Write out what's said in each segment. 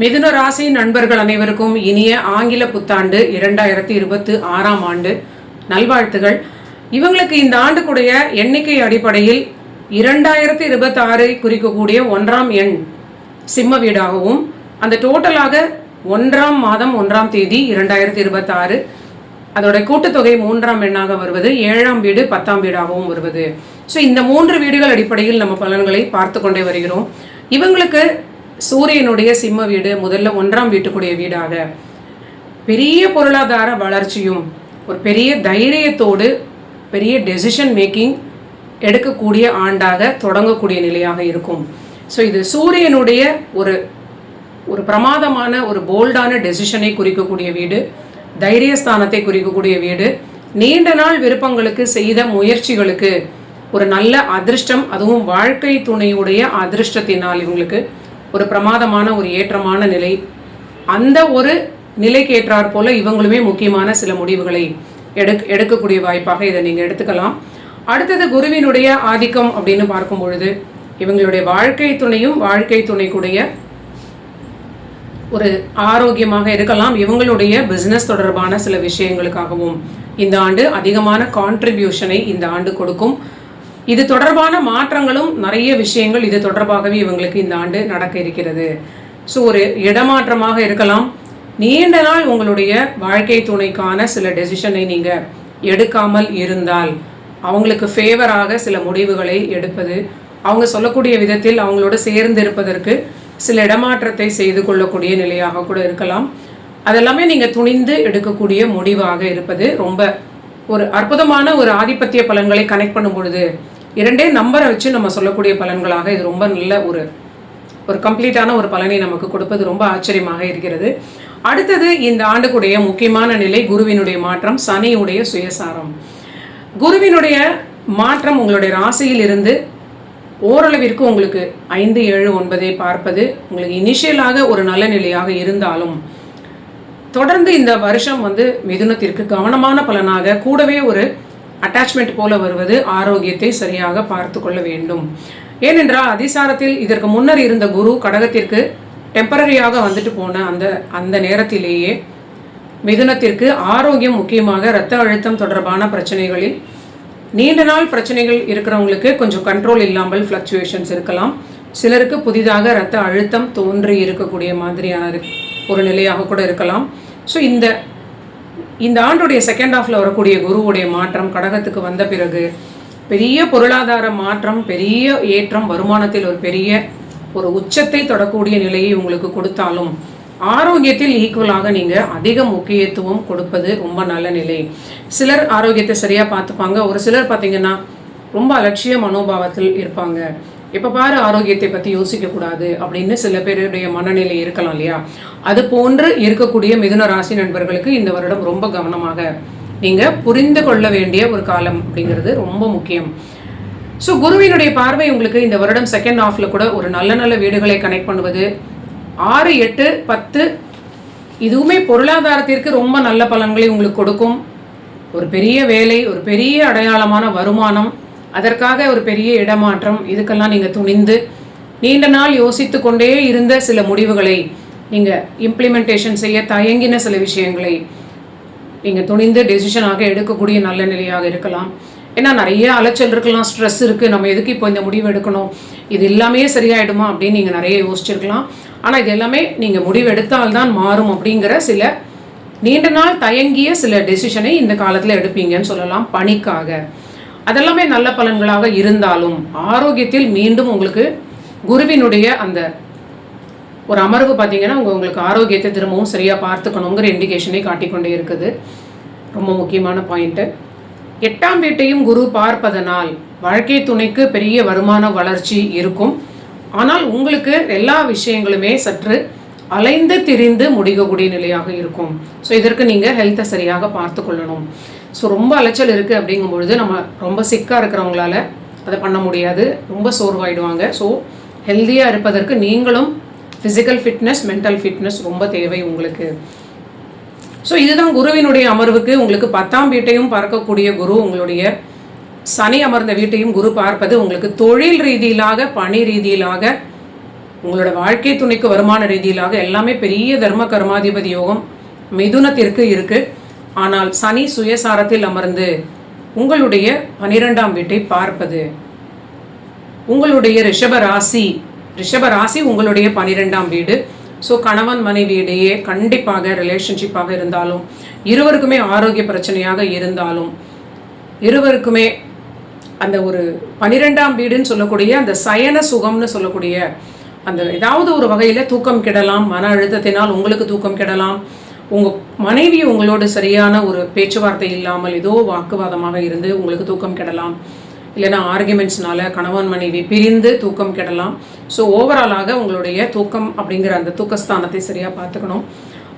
மிதுன ராசி நண்பர்கள் அனைவருக்கும் இனிய ஆங்கில புத்தாண்டு இரண்டாயிரத்தி இருபத்தி ஆறாம் ஆண்டு நல்வாழ்த்துகள். இவங்களுக்கு இந்த ஆண்டுக்குடைய எண்ணிக்கை அடிப்படையில் இரண்டாயிரத்தி இருபத்தி ஆறை குறிக்கக்கூடிய ஒன்றாம் எண் சிம்ம வீடாகவும் அந்த டோட்டலாக ஒன்றாம் மாதம் ஒன்றாம் தேதி இரண்டாயிரத்தி இருபத்தி ஆறு அதோட கூட்டுத்தொகை மூன்றாம் எண்ணாக வருவது ஏழாம் வீடு பத்தாம் வீடாகவும் வருவது. ஸோ இந்த மூன்று வீடுகள் அடிப்படையில் நம்ம பலன்களை பார்த்து கொண்டே வருகிறோம். இவங்களுக்கு சூரியனுடைய சிம்ம வீடு முதல்ல ஒன்றாம் வீட்டுக்குடைய வீடாக. பெரிய பொருளாதார வளர்ச்சியும் ஒரு பெரிய தைரியத்தோடு பெரிய டெசிஷன் மேக்கிங் எடுக்கக்கூடிய ஆண்டாக தொடங்கக்கூடிய நிலையாக இருக்கும். ஸோ இது சூரியனுடைய ஒரு ஒரு பிரமாதமான ஒரு போல்டான டெசிஷனை குறிக்கக்கூடிய வீடு தைரியஸ்தானத்தை குறிக்கக்கூடிய வீடு. நீண்ட நாள் விருப்பங்களுக்கு செய்த முயற்சிகளுக்கு ஒரு நல்ல அதிர்ஷ்டம் அதுவும் வாழ்க்கை துணையுடைய அதிர்ஷ்டத்தினால் இவங்களுக்கு ஒரு பிரமாதமான ஒரு ஏற்றமான நிலை. அந்த ஒரு நிலைக்கு ஏற்றாற் போல இவங்களுமே முக்கியமான சில முடிவுகளை எடுக் எடுக்கக்கூடிய வாய்ப்பாக இதை நீங்கள் எடுத்துக்கலாம். அடுத்தது குருவினுடைய ஆதிக்கம் அப்படின்னு பார்க்கும் பொழுது இவங்களுடைய வாழ்க்கை துணையும் வாழ்க்கை துணைக்குடைய ஒரு ஆரோக்கியமாக இருக்கலாம். இவங்களுடைய பிஸ்னஸ் தொடர்பான சில விஷயங்களுக்காகவும் இந்த ஆண்டு அதிகமான கான்ட்ரிபியூஷனை இந்த ஆண்டு கொடுக்கும். இது தொடர்பான மாற்றங்களும் நிறைய விஷயங்கள் இது தொடர்பாகவே இவங்களுக்கு இந்த ஆண்டு நடக்க இருக்கிறது. ஸோ ஒரு இடமாற்றமாக இருக்கலாம். நீண்ட நாள் உங்களுடைய வாழ்க்கை துணைக்கான சில டெசிஷனை நீங்கள் எடுக்காமல் இருந்தால் அவங்களுக்கு ஃபேவராக சில முடிவுகளை எடுப்பது அவங்க சொல்லக்கூடிய விதத்தில் அவங்களோட சேர்ந்து இருப்பதற்கு சில இடமாற்றத்தை செய்து கொள்ளக்கூடிய நிலையாக கூட இருக்கலாம். அதெல்லாமே நீங்கள் துணிந்து எடுக்கக்கூடிய முடிவாக இருப்பது ரொம்ப ஒரு அற்புதமான ஒரு ஆதிபத்திய பலன்களை கனெக்ட் பண்ணும் பொழுது இரண்டே நம்பரை வச்சு நம்ம சொல்லக்கூடிய பலன்களாக இது ரொம்ப நல்ல ஒரு ஒரு கம்ப்ளீட்டான ஒரு பலனை நமக்கு கொடுப்பது ரொம்ப ஆச்சரியமாக இருக்கிறது. அடுத்தது இந்த ஆண்டுக்குடைய முக்கியமான நிலை குருவினுடைய மாற்றம் சனியுடைய சுயசாரம். குருவினுடைய மாற்றம் உங்களுடைய ராசியில் இருந்து ஓரளவிற்கு உங்களுக்கு ஐந்து ஏழு ஒன்பதை பார்ப்பது உங்களுக்கு இனிஷியலாக ஒரு நல்ல நிலையாக இருந்தாலும் தொடர்ந்து இந்த வருஷம் வந்து மிதுனத்திற்கு கவனமான பலனாக கூடவே ஒரு அட்டாச்மெண்ட் போல வருவது ஆரோக்கியத்தை சரியாக பார்த்து கொள்ள வேண்டும். ஏனென்றால் அதிசாரத்தில் இதற்கு முன்னர் இருந்த குரு கடகத்திற்கு டெம்பரரியாக வந்துட்டு போன அந்த அந்த நேரத்திலேயே மிதுனத்திற்கு ஆரோக்கியம் முக்கியமாக இரத்த அழுத்தம் தொடர்பான பிரச்சனைகளில் நீண்ட நாள் பிரச்சனைகள் இருக்கிறவங்களுக்கு கொஞ்சம் கண்ட்ரோல் இல்லாமல் ஃப்ளக்சுவேஷன்ஸ் இருக்கலாம். சிலருக்கு புதிதாக இரத்த அழுத்தம் தோன்றி இருக்கக்கூடிய மாதிரியான ஒரு நிலையாக கூட இருக்கலாம். ஸோ இந்த இந்த ஆண்டுடைய செகண்ட் ஹாஃபில் வரக்கூடிய குருவுடைய மாற்றம் கடகத்துக்கு வந்த பிறகு பெரிய பொருளாதார மாற்றம் பெரிய ஏற்றம் வருமானத்தில் ஒரு பெரிய ஒரு உச்சத்தை தொடக்கூடிய நிலையை உங்களுக்கு கொடுத்தாலும் ஆரோக்கியத்தில் ஈக்குவலாக நீங்கள் அதிக முக்கியத்துவம் கொடுப்பது ரொம்ப நல்ல நிலை. சிலர் ஆரோக்கியத்தை சரியாக பார்த்துப்பாங்க. ஒரு சிலர் பார்த்தீங்கன்னா ரொம்ப அலட்சிய மனோபாவத்தில் இருப்பாங்க. எப்போ பாரு ஆரோக்கியத்தை பற்றி யோசிக்கக்கூடாது அப்படின்னு சில பேருடைய மனநிலை இருக்கலாம் இல்லையா? அது போன்று இருக்கக்கூடிய மிதுன ராசி நண்பர்களுக்கு இந்த வருடம் ரொம்ப கவனமாக. நீங்கள் புரிந்து கொள்ள வேண்டிய ஒரு காலம் அப்படிங்கிறது ரொம்ப முக்கியம். ஸோ குருவினுடைய பார்வை உங்களுக்கு இந்த வருடம் செகண்ட் ஆஃபில் கூட ஒரு நல்ல நல்ல வீடுகளை கனெக்ட் பண்ணுவது. ஆறு எட்டு பத்து இதுவுமே பொருளாதாரத்திற்கு ரொம்ப நல்ல பலன்களை உங்களுக்கு கொடுக்கும். ஒரு பெரிய வேலை ஒரு பெரிய அடையாளமான வருமானம் அதற்காக ஒரு பெரிய இடமாற்றம். இதுக்கெல்லாம் நீங்கள் துணிந்து நீண்ட நாள் யோசித்து கொண்டே இருந்த சில முடிவுகளை நீங்கள் இம்ப்ளிமெண்டேஷன் செய்ய தயங்கின சில விஷயங்களை நீங்கள் துணிந்து டெசிஷனாக எடுக்கக்கூடிய நல்ல நிலையாக இருக்கலாம். ஏன்னா நிறைய அலைச்சல் இருக்கலாம் ஸ்ட்ரெஸ் இருக்குது நம்ம எதுக்கு இப்போ இந்த முடிவு எடுக்கணும்? இது எல்லாமே சரியாயிடுமா அப்படின்னு நீங்கள் நிறைய யோசிச்சிருக்கலாம். ஆனால் இது எல்லாமே நீங்கள் முடிவு எடுத்தால்தான் மாறும் அப்படிங்கிற சில நீண்ட நாள் தயங்கிய சில டெசிஷனை இந்த காலத்தில் எடுப்பீங்கன்னு சொல்லலாம் பணிக்காக. அதெல்லாமே நல்ல பலன்களாக இருந்தாலும் ஆரோக்கியத்தில் மீண்டும் உங்களுக்கு குருவினுடைய அந்த ஒரு அமர்வு பார்த்தீங்கன்னா உங்கள் உங்களுக்கு ஆரோக்கியத்தை திரும்பவும் சரியாக பார்த்துக்கணுங்கிற இண்டிகேஷனை காட்டிக்கொண்டே இருக்குது. ரொம்ப முக்கியமான பாயிண்ட்டு எட்டாம் வீட்டையும் குரு பார்ப்பதனால் வாழ்க்கை துணைக்கு பெரிய வருமான வளர்ச்சி இருக்கும். ஆனால் உங்களுக்கு எல்லா விஷயங்களுமே சற்று அலைந்து திரிந்து முடிக்கக்கூடிய நிலையாக இருக்கும். ஸோ இதற்கு நீங்கள் ஹெல்த்தை சரியாக பார்த்து கொள்ளணும். ஸோ ரொம்ப அலைச்சல் இருக்குது அப்படிங்கும் பொழுது நம்ம ரொம்ப சிக்காக இருக்கிறவங்களால அதை பண்ண முடியாது. ரொம்ப சோர்வாயிடுவாங்க. ஸோ ஹெல்த்தியாக இருப்பதற்கு நீங்களும் ஃபிசிக்கல் ஃபிட்னஸ் மென்டல் ஃபிட்னஸ் ரொம்ப தேவை உங்களுக்கு. ஸோ இதுதான் குருவினுடைய அமர்வுக்கு. உங்களுக்கு பத்தாம் வீட்டையும் பார்க்கக்கூடிய குரு உங்களுடைய சனி அமர்ந்த வீட்டையும் குரு பார்ப்பது உங்களுக்கு தொழில் ரீதியிலாக பணி ரீதியிலாக உங்களோட வாழ்க்கை துணைக்கு வருமான ரீதியிலாக எல்லாமே பெரிய தர்ம கர்மாதிபதி யோகம் மிதுனத்திற்கு இருக்குது ஆனால் சனி சுயசாரத்தில் அமர்ந்து உங்களுடைய பனிரெண்டாம் வீட்டை பார்ப்பது. உங்களுடைய ரிஷப ராசி ரிஷப ராசி உங்களுடைய பனிரெண்டாம் வீடு. ஸோ கணவன் மனைவி இடையே கண்டிப்பாக ரிலேஷன்ஷிப்பாக இருந்தாலும் இருவருக்குமே ஆரோக்கிய பிரச்சனையாக இருந்தாலும் இருவருக்குமே அந்த ஒரு பனிரெண்டாம் வீடுன்னு சொல்லக்கூடிய அந்த சயன சுகம்னு சொல்லக்கூடிய அந்த ஏதாவது ஒரு வகையில் தூக்கம் கெடலாம் மன அழுத்தத்தினால் உங்களுக்கு தூக்கம் கெடலாம். உங்கள் மனைவி உங்களோட சரியான ஒரு பேச்சுவார்த்தை இல்லாமல் ஏதோ வாக்குவாதமாக இருந்து உங்களுக்கு தூக்கம் கெடலாம். இல்லைன்னா ஆர்குமெண்ட்ஸ்னால கணவன் மனைவி பிரிந்து தூக்கம் கெடலாம். ஸோ ஓவராலாக உங்களுடைய தூக்கம் அப்படிங்கிற அந்த தூக்கஸ்தானத்தை சரியாக பார்த்துக்கணும்.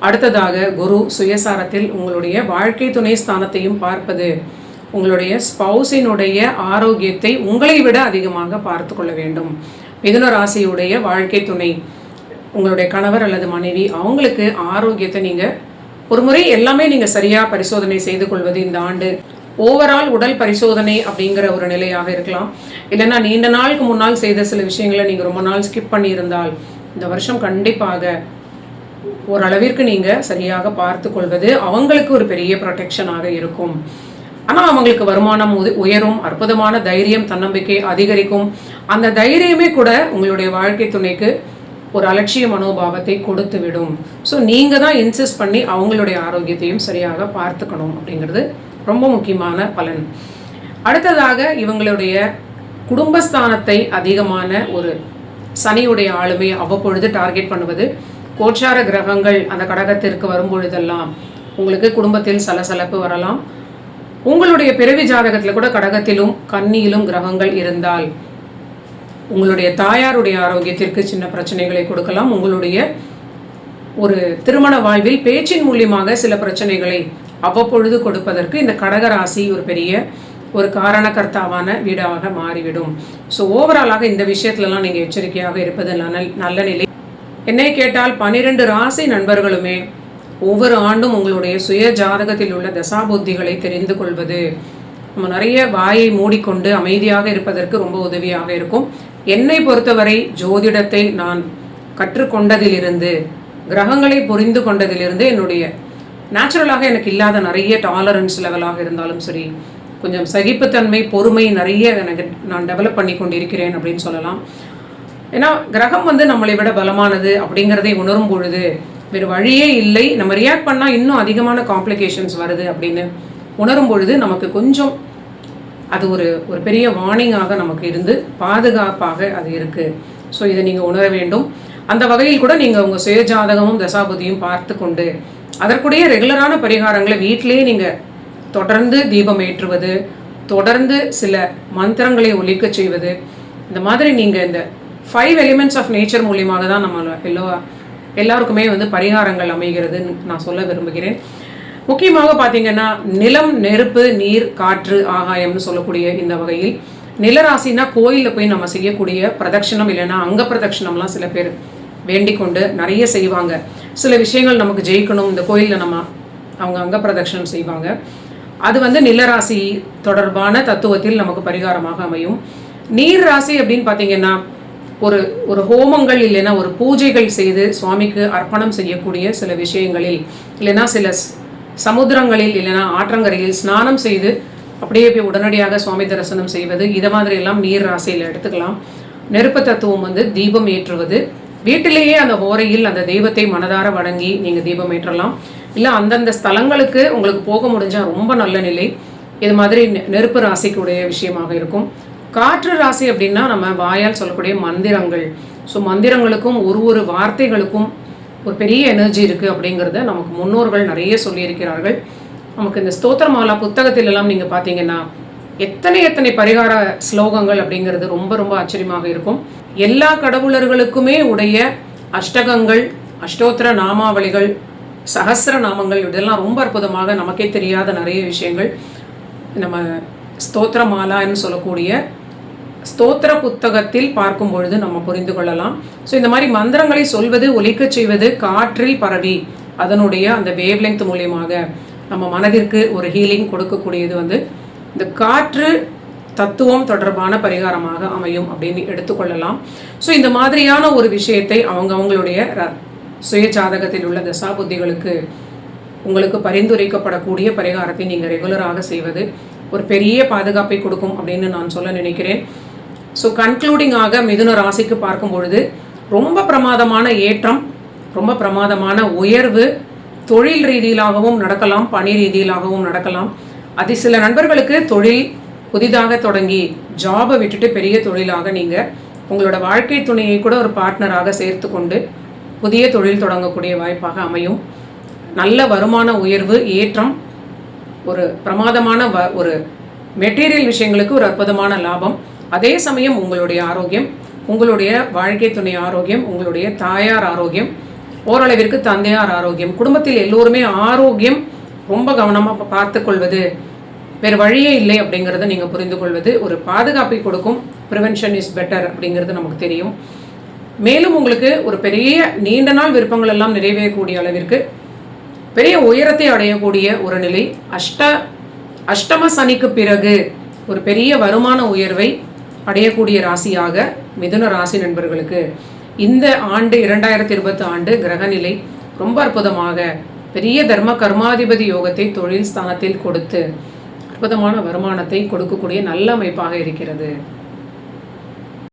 அடுத்ததாக குரு சுயசாரத்தில் உங்களுடைய வாழ்க்கை துணை ஸ்தானத்தையும் பார்ப்பது. உங்களுடைய ஸ்பௌசினுடைய ஆரோக்கியத்தை உங்களை விட அதிகமாக பார்த்து கொள்ள வேண்டும். மிதுன ராசியுடைய வாழ்க்கை துணை. உங்களுடைய கணவர் அல்லது மனைவி அவங்களுக்கு ஆரோக்கியத்தை நீங்கள் ஒரு முறை எல்லாமே நீங்கள் சரியாக பரிசோதனை செய்து கொள்வது இந்த ஆண்டு ஓவரால் உடல் பரிசோதனை அப்படிங்கிற ஒரு நிலையாக இருக்கலாம். இல்லைன்னா நீண்ட நாளுக்கு முன்னால் செய்த சில விஷயங்களை நீங்கள் ரொம்ப நாள் ஸ்கிப் பண்ணியிருந்தால் இந்த வருஷம் கண்டிப்பாக ஓரளவிற்கு நீங்கள் சரியாக பார்த்து கொள்வது அவங்களுக்கு ஒரு பெரிய ப்ரொடெக்ஷனாக இருக்கும். ஆனால் அவங்களுக்கு வருமானம் உயரும் அற்புதமான தைரியம் தன்னம்பிக்கை அதிகரிக்கும். அந்த தைரியமே கூட உங்களுடைய வாழ்க்கை துணைக்கு ஒரு அலட்சிய மனோபாவத்தை கொடுத்து விடும் ஸோ நீங்கள் தான் இன்சிஸ்ட் பண்ணி அவங்களுடைய ஆரோக்கியத்தையும் சரியாக பார்த்துக்கணும் அப்படிங்கிறது ரொம்ப முக்கியமான பலன். அடுத்ததாக இவங்களுடைய குடும்பஸ்தானத்தை அதிகமான ஒரு சனியுடைய ஆளுமை அவ்வப்பொழுது டார்கெட் பண்ணுவது. கோச்சார கிரகங்கள் அந்த கடகத்திற்கு வரும்பொழுதெல்லாம் உங்களுக்கு குடும்பத்தில் சலசலப்பு வரலாம். உங்களுடைய பிறவி ஜாதகத்தில் கூட கடகத்திலும் கன்னியிலும் கிரகங்கள் இருந்தால் உங்களுடைய தாயாருடைய ஆரோக்கியத்திற்கு சின்ன பிரச்சனைகளை கொடுக்கலாம். உங்களுடைய ஒரு திருமண வாழ்வில் பேச்சின் மூலியமாக சில பிரச்சனைகளை அவ்வப்பொழுது கொடுப்பதற்கு இந்த கடக ராசி ஒரு பெரிய ஒரு காரணக்கர்த்தாவான வீடாக மாறிவிடும். ஸோ ஓவராலாக இந்த விஷயத்துலலாம் நீங்கள் எச்சரிக்கையாக இருப்பது நல்ல நல்ல நிலை. என்னை கேட்டால் பனிரெண்டு ராசி நண்பர்களுமே ஒவ்வொரு ஆண்டும் உங்களுடைய சுய ஜாதகத்தில் உள்ள தசாபுத்திகளை தெரிந்து கொள்வது நம்ம நிறைய வாயை மூடிக்கொண்டு அமைதியாக இருப்பதற்கு ரொம்ப உதவியாக இருக்கும். என்னை பொறுத்தவரை ஜோதிடத்தை நான் கற்றுக்கொண்டதிலிருந்து கிரகங்களை புரிந்து கொண்டதிலிருந்து என்னுடைய நேச்சுரலாக எனக்கு இல்லாத நிறைய டாலரன்ஸ் லெவலாக இருந்தாலும் சரி கொஞ்சம் சகிப்புத்தன்மை பொறுமை நிறைய எனக்கு நான் டெவலப் பண்ணி கொண்டிருக்கிறேன் அப்படின்னு சொல்லலாம். ஏன்னா கிரகம் வந்து நம்மளை விட பலமானது அப்படிங்கிறதை உணரும் பொழுது வேறு வழியே இல்லை. நம்ம ரியாக்ட் பண்ணால் இன்னும் அதிகமான காம்ப்ளிகேஷன்ஸ் வருது அப்படின்னு உணரும் பொழுது நமக்கு கொஞ்சம் அது ஒரு ஒரு பெரிய வார்னிங்காக நமக்கு இருந்து பாதுகாப்பாக அது இருக்குது ஸோ இதை நீங்கள் உணர வேண்டும். அந்த வகையில் கூட நீங்கள் உங்கள் சுயஜாதகமும் தசாபதியும் பார்த்து கொண்டு அதற்குடைய ரெகுலரான பரிகாரங்களை வீட்டிலேயே நீங்கள் தொடர்ந்து தீபம் ஏற்றுவது தொடர்ந்து சில மந்திரங்களை ஒழிக்க செய்வது இந்த மாதிரி நீங்கள் இந்த ஃபைவ் எலிமெண்ட்ஸ் ஆஃப் நேச்சர் மூலியமாக தான் நம்ம எல்லா எல்லாருக்குமே வந்து பரிகாரங்கள் அமைகிறதுன்னு நான் சொல்ல விரும்புகிறேன். முக்கியமாக பார்த்தீங்கன்னா நிலம் நெருப்பு நீர் காற்று ஆகாயம்னு சொல்லக்கூடிய இந்த வகையில் நிலராசினா கோயிலில் போய் நம்ம செய்யக்கூடிய பிரதட்சணம் இல்லைன்னா அங்க பிரதட்சணம்லாம் சில பேர் வேண்டிக் கொண்டு நிறைய செய்வாங்க. சில விஷயங்கள் நமக்கு ஜெயிக்கணும். இந்த கோயிலில் நம்ம அவங்க அங்க பிரதட்சணம் செய்வாங்க. அது வந்து நிலராசி தொடர்பான தத்துவத்தில் நமக்கு பரிகாரமாக அமையும். நீர் ராசி அப்படின்னு பார்த்தீங்கன்னா ஒரு ஒரு ஹோமங்கள் இல்லைன்னா ஒரு பூஜைகள் செய்து சுவாமிக்கு அர்ப்பணம் செய்யக்கூடிய சில விஷயங்களில் இல்லைன்னா சில சமுத்திரங்களில் இல்லைன்னா ஆற்றங்கரையில் ஸ்நானம் செய்து அப்படியே போய் உடனடியாக சுவாமி தரிசனம் செய்வது இதை மாதிரி எல்லாம் நீர் ராசியில் எடுத்துக்கலாம். நெருப்பு தத்துவம் வந்து தீபம் ஏற்றுவது. வீட்டிலேயே அந்த ஓரையில் அந்த தெய்வத்தை மனதார வணங்கி நீங்கள் தீபம் ஏற்றலாம். இல்லை அந்தந்த ஸ்தலங்களுக்கு உங்களுக்கு போக முடிஞ்சால் ரொம்ப நல்ல நிலை. இது மாதிரி நெ- நெருப்பு ராசிக்குடைய விஷயமாக இருக்கும். காற்று ராசி அப்படின்னா நம்ம வாயால் சொல்லக்கூடிய மந்திரங்கள். ஸோ மந்திரங்களுக்கும் ஒரு ஒரு வார்த்தைகளுக்கும் ஒரு பெரிய எனர்ஜி இருக்குது அப்படிங்கிறத நமக்கு முன்னோர்கள் நிறைய சொல்லியிருக்கிறார்கள். நமக்கு இந்த ஸ்தோத்திரமாலா புத்தகத்தில் எல்லாம் நீங்கள் பார்த்தீங்கன்னா எத்தனை எத்தனை பரிகார ஸ்லோகங்கள் அப்படிங்கிறது ரொம்ப ரொம்ப ஆச்சரியமாக இருக்கும். எல்லா கடவுளர்களுக்குமே உடைய அஷ்டகங்கள் அஷ்டோத்திர நாமாவளிகள் சகசிர நாமங்கள் இதெல்லாம் ரொம்ப அற்புதமாக நமக்கே தெரியாத நிறைய விஷயங்கள். நம்ம ஸ்தோத்திரமாலான்னு சொல்லக்கூடிய ஸ்தோத்திர புத்தகத்தில் பார்க்கும் பொழுது நம்ம புரிந்து கொள்ளலாம். ஸோ இந்த மாதிரி மந்திரங்களை சொல்வது ஒலிக்கச் செய்வது காற்றில் பரவி அதனுடைய அந்த வேவ் லெங்த் மூலியமாக நம்ம மனதிற்கு ஒரு ஹீலிங் கொடுக்கக்கூடியது வந்து இந்த காற்று தத்துவம் தொடர்பான பரிகாரமாக அமையும் அப்படின்னு எடுத்துக்கொள்ளலாம். ஸோ இந்த மாதிரியான ஒரு விஷயத்தை அவங்க அவங்களுடைய சுய ஜாதகத்தில் உள்ள தசா புத்திகளுக்கு உங்களுக்கு பரிந்துரைக்கப்படக்கூடிய பரிகாரத்தை நீங்கள் ரெகுலராக செய்வது ஒரு பெரிய பாதுகாப்பை கொடுக்கும் அப்படின்னு நான் சொல்ல நினைக்கிறேன். ஸோ கன்க்ளூடிங்காக மிதுன ராசிக்கு பார்க்கும் பொழுது ரொம்ப பிரமாதமான ஏற்றம் ரொம்ப பிரமாதமான உயர்வு தொழில் ரீதியிலாகவும் நடக்கலாம் பணி ரீதியிலாகவும் நடக்கலாம். அது சில நண்பர்களுக்கு தொழில் புதிதாக தொடங்கி ஜாபை விட்டுட்டு பெரிய தொழிலாக நீங்கள் உங்களோட வாழ்க்கை துணையை கூட ஒரு பார்ட்னராக சேர்த்து கொண்டு புதிய தொழில் தொடங்கக்கூடிய வாய்ப்பாக அமையும். நல்ல வருமான உயர்வு ஏற்றம் ஒரு பிரமாதமான வ ஒரு மெட்டீரியல் விஷயங்களுக்கு ஒரு அற்புதமான லாபம். அதே சமயம் உங்களுடைய ஆரோக்கியம் உங்களுடைய வாழ்க்கை துணை ஆரோக்கியம் உங்களுடைய தாயார் ஆரோக்கியம் ஓரளவிற்கு தந்தையார் ஆரோக்கியம் குடும்பத்தில் எல்லோருமே ஆரோக்கியம் ரொம்ப கவனமாக பார்த்து கொள்வது வேறு வழியே இல்லை அப்படிங்கிறத நீங்கள் புரிந்து கொள்வது ஒரு பாதுகாப்பை கொடுக்கும். ப்ரிவென்ஷன் இஸ் பெட்டர் அப்படிங்கிறது நமக்கு தெரியும். மேலும் உங்களுக்கு ஒரு பெரிய நீண்ட நாள் விருப்பங்கள் எல்லாம் நிறைவேறக்கூடிய அளவிற்கு பெரிய உயரத்தை அடையக்கூடிய ஒரு நிலை அஷ்ட அஷ்டம சனிக்கு பிறகு ஒரு பெரிய வருமான உயர்வை அடையக்கூடிய ராசியாக மிதுன ராசி நண்பர்களுக்கு இந்த ஆண்டு இரண்டாயிரத்தி இருபத்தி ஆண்டு கிரகநிலை ரொம்ப அற்புதமாக பெரிய தர்ம கர்மாதிபதி யோகத்தை தொழில் ஸ்தானத்தில் கொடுத்து அற்புதமான வருமானத்தை கொடுக்கக்கூடிய நல்ல அமைப்பாக இருக்கிறது.